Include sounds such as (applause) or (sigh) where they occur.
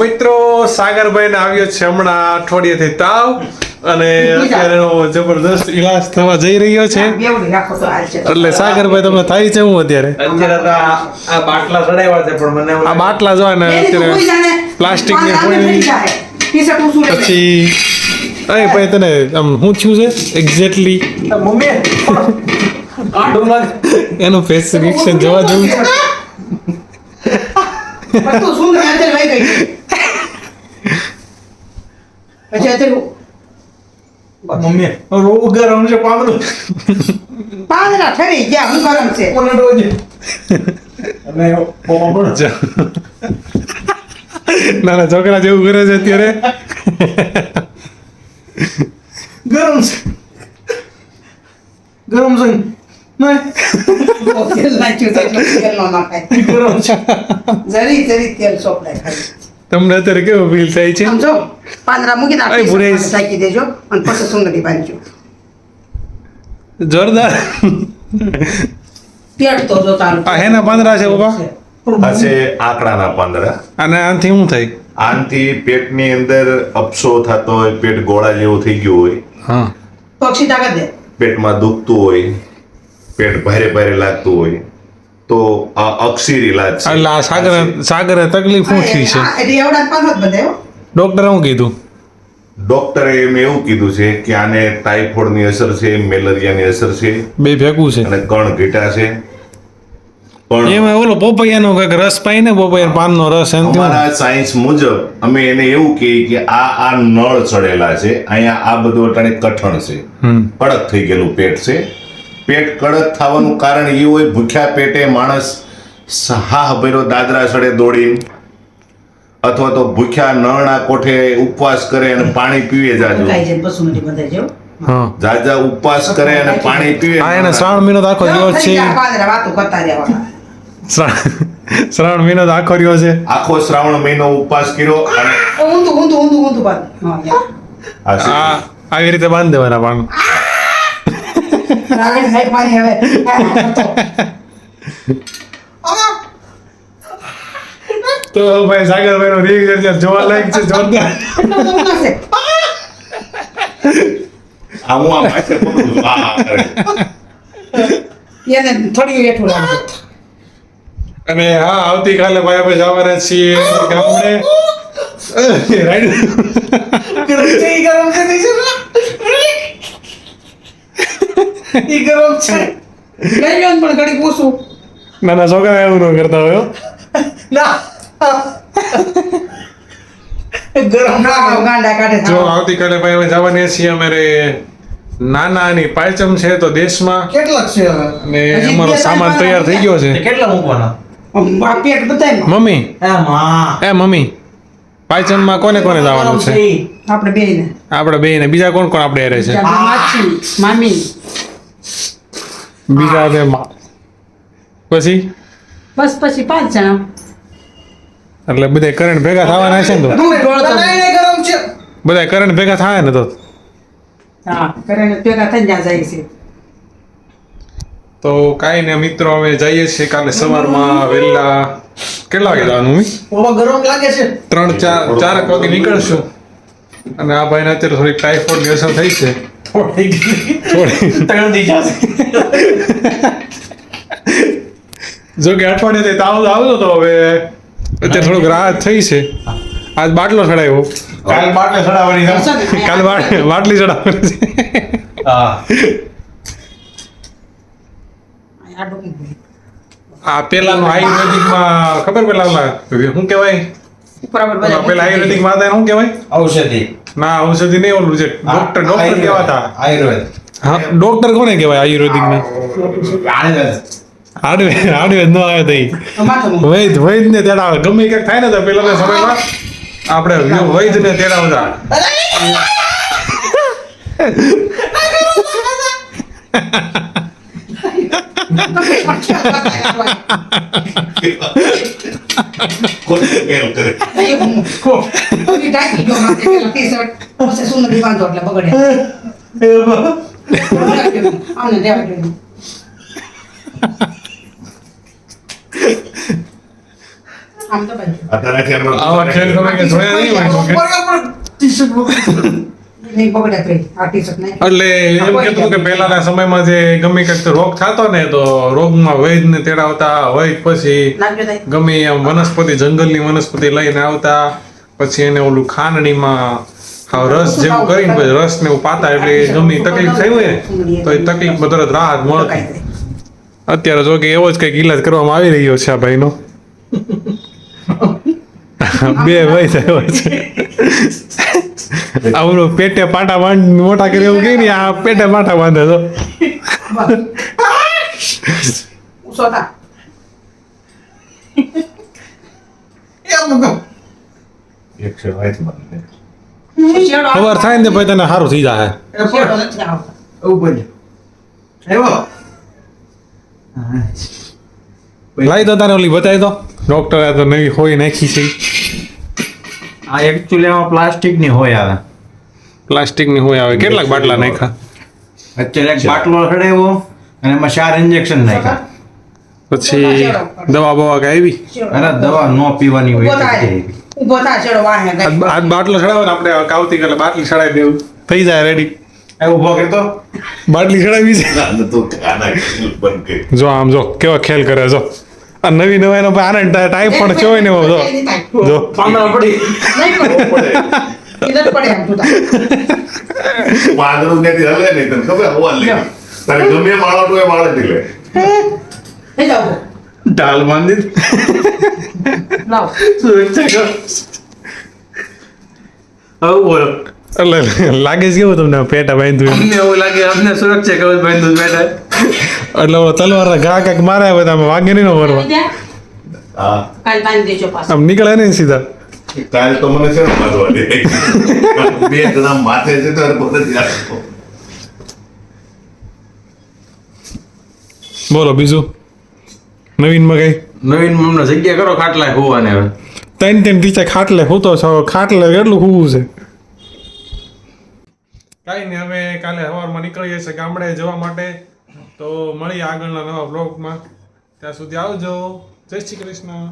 મિત્રો સાગરભાઈ ને આવ્યો છે હમણાં અઠવાડિયેથી તાવ અને અત્યારે જબરદસ્ત ઈલાજ થવા જઈ રહ્યો છે. છે. એટલે સાગરભાઈ તમને થાય છે હું અત્યારે? આ બાટલા ચડાવ્યા છે પણ મને આ બાટલા જો ને અત્યારે પ્લાસ્ટિક લે. પછી અરે ભાઈ તને આમ શું થયું છે? એક્ઝેક્ટલી એનું ફેસ રિએક્શન જોવા જેવું છે. પછી અત્યારે મમ્મી રોગ ગરમ છે પાંદડું. પાંદડા ઠરી ગયા હું ગરમ છે? મને રોજ અને પપ્પા પણ જો. નાના છોકરા જેવું કરે છે અત્યારે. ગરમ છે. ગરમ છે. નહીં. તેલ નાખ્યું તેલ ન નાખાય ગરમ છે. જરી જરી તેલ ચોપડાય ખાલી. તમને અત્યારે કેવો ફીલ થાય છે? સમજો પાંદરા મૂકી. પાસે ઢાંકી દેજો અને પછી સુંદરી બાંધજો. જોરદાર. પેટ તો જો તારું આ હેના પાંદરા છે બાબા આ છે આંકડાના પાંદરા અને આનથી શું થાય? આનથી પેટની અંદર અપસો થતો હોય પેટ ગોળા જેવું થઈ ગયું હોય. હા. પક્ષી તાકાત દે. પેટમાં દુખતું હોય પેટ ભારે ભારે લાગતું હોય. તો આ અક્ષીર ઈલાજ છે. એટલે આ સાગર સાગરે તકલીફ શું થઈ છે. ડોક્ટરે શું કીધું? ડોક્ટરે એમ એવું કીધું છે કે આને ટાઇફોઇડની અસર છે મેલેરિયાની અસર છે. બે ભેગું છે. અને કણ ઘીટા છે. પણ એમાં ઓલો પોપૈયાનો કંઈક રસ પાય ને પોપૈયા પાનનો રસ એમ? અમારા સાયન્સ મુજબ અમે એને એવું કહીએ કે આ આ નળ ચડેલા છે. અહીંયા આ બધું અટાણે કઠણ છે. કડક થઈ ગયેલું પેટ છે. પેટ કડક થવાનું કારણ એ હોય ભૂખ્યા પેટે માણસ હા ભર્યો દાદરા સડે દોડીને. અથવા તો ભૂખ્યા નળના કોઠે ઉપવાસ કરે અને પાણી પીવે જાજુ. કાંઈ જેમ પશુ નથી બધાય જો. હા. જાજા ઉપવાસ કરે અને પાણી પીવે. હા એને શ્રાવણ મહિનો આખો રહ્યો છે. શ્રાવણ મહિનો આખો રહ્યો છે. આખો શ્રાવણ મહિનો ઉપવાસ કર્યો અને ઊંધું ઊંધું ઊંધું ઊંધું. આવી રીતે બાંધી દેવાના પાન રાગડ ખાઈ પાણી હવે. તો. ભાઈ સાગરભાઈ નો રિએક્શન જોવા લાયક છે જોરદાર. આ હું આ માથે પકડું છું. આ, આ એને થોડી હેઠું રાખજો. અને હા આવતીકાલે ભાઈ આપણે જવાના છીએ ગામડે રાઈડ ગરમ છે ઈ ગરમ છે. નહીં છે ઈ ગરમ છે લઈ લો પણ ઘડી પૂછું. નાના છોકરા એવું ન કરતા હોય ના. ગરમ ના, ના ગાંડા કાઢે જો આવતીકાલે ભાઈ અમે જવાના છીએ અમારે નાનાની પાંચમ છે તો દેશમાં. કેટલા છે હવે? અને અમારો સામાન તૈયાર થઈ ગયો છે. કેટલા મૂકવાના? પેટ બધાયમાં. મમ્મી. એ માં. એ મમ્મી. પાંચમમાં કોને કોને જવાનું છે? આપણે બેયને. આપણે બે ને બીજા કોણ કોણ આપણે હેરે છે? મામી. બીજા બે મા- પછી? બસ પછી પાંચ જણા. એટલે બધા કરંટ ભેગા થવાના છે ને તો? બધા કરંટ ભેગા થાય ને તો? હા કરંટ ભેગા થઈ જાય છે. તો કાંઈ ને મિત્રો અમે જઈએ છીએ કાલે સવારમાં વહેલા. કેટલા વાગે જવાનું મમ્મી ગરમ લાગે છે. ત્રણ ચાર ચારક વાગે નીકળશું. અને આ ભાઈને અત્યારે થોડી ટાઈફોઈડની અસર થઈ છે. થોડી થોડી ત્રણ દી જશે જો કે અઠવાડિયાથી તાવ આવતો તો હવે અત્યારે થોડોક રાહત થઈ છે આજ બાટલો ચડાવ્યો કાલ બાટલે ચડાવવાની. કાલ બાટલી ચડાવવાની છે આ પેલાનું આયુર્વેદિકમાં ખબર પેલા શું કહેવાય પેલા આયુર્વેદિકમાં હતા શું કહેવાય ઔષધિ ના ઔષધિ નહીં ઓલું છે ડોક્ટર ડોક્ટર. કહેવાતા. આયુર્વેદ. હા ડોક્ટર કોને કહેવાય આયુર્વેદિકમાં આયુર્વેદ. આયુર્વેદ આયુર્વેદ ન આવે તઈ વૈદ વૈદ ને તેડાવે ગમે ક્યાંક થાય ને તો પેલા સમયમાં આપણે વૈદ ને તેડાવતા કોઈ કેમ કરે બધી ઢાંકી ગયો માથે પેલા ટી-શર્ટ. પછી સુંદરી બાંધો એટલે બગડે. આમને રહેવા દ્યો. આમ તો બાજુ. અત્યારેથી એમનો આવા ખેલ તમે કે જોયા નહીં હોય તો કે. નહીં પકડે તો એ. આ ટી-શર્ટ નહીં. એટલે એમ કેતું કે પહેલાના સમયમાં જે ગમે કંઈક રોગ થતો ને તો રોગમાં વૈદ ને તેડાવતા વૈદ પછી ગમે એમ વનસ્પતિ જંગલની વનસ્પતિ લઈને આવતા પછી એને ઓલું ખાંડણીમાં રસ જેવું કરીને પછી રસ ને એવું પાતા એટલે ગમે તકલીફ થઈ હોય ને તો એ તકલીફ તરત રાહત મળતી. અત્યારે જો કે એવો જ કંઈક ઈલાજ કરવામાં આવી રહ્યો છે આ ભાઈનો. (laughs) બે ભાઈ થયો છે. આવડો પેટે પાટા બાંધ મોટા કરે એવું કે ને આ પેટે પાટા બાંધે તો. ખબર થાય ને ભાઈ તને સારું થઈ જાય લાવી દો તને લાઈ તો તારે ઓલી બતાવી દો. ડોક્ટરે તો નવી હોય નાખી છે. આ એકચ્યુઅલી આમાં પ્લાસ્ટિકની હોય આવે. પ્લાસ્ટિકની હોય આવે. કેટલાક બાટલા નાખ્યા? અત્યારે એક બાટલો ચડાવ્યો અને એમાં ચાર ઇન્જેક્શન નાખ્યા. પછી દવા બવા કઈ આવી? દવા ન પીવાની હોય ઊભો થા ચડો વાહે. આજ બાટલો ચડાવો ને આપણે આવતીકાલે બાટલી ચડાવી દેવું. થઈ જાય રેડી એ ઊભો કરતો બાટલી ચડાવી છે. કર. જો આમ જો કેવા ખેલ કરે જો. નવી નવાઈ નો આનંદ ટાઈપ પણ કેવો ને જો. જો. પડી. પડે. પડે. આમ તું તાર. હલે નહીં તને ખબર? હવા લે તારે ગમે માળો તો એ માળે લે લાવો. હવે બોલો. એટલે લાગે છે કેવું તમને? પેટા બાંધ્યું એમ? અમને એવું લાગે અમને સુરક્ષા કવચ બાંધ્યું બેઠા એટલે ઓલો તલવાર ઘા કાંઈક મારે હવે તમે વાગે નહીં બાંધી પાછું. આમ નીકળે નહીં સીધા. કાલ તો મને છે દે. બે જણા માથે છે તો. બોલો બીજું? નવીનમાં કઈ? નવીન અમને જગ્યા કરો ખાટલા હોવાને હવે. ત્રણ ત્રણ ટીચર ખાટલે હોતો છો ખાટલે કેટલું હોવું છે? કાંઈ નહીં હવે કાલે સવારમાં નીકળીએ છીએ ગામડે જવા માટે. તો મળીએ આગળના નવા બ્લોગમાં ત્યાં સુધી આવજો. જય શ્રી કૃષ્ણ.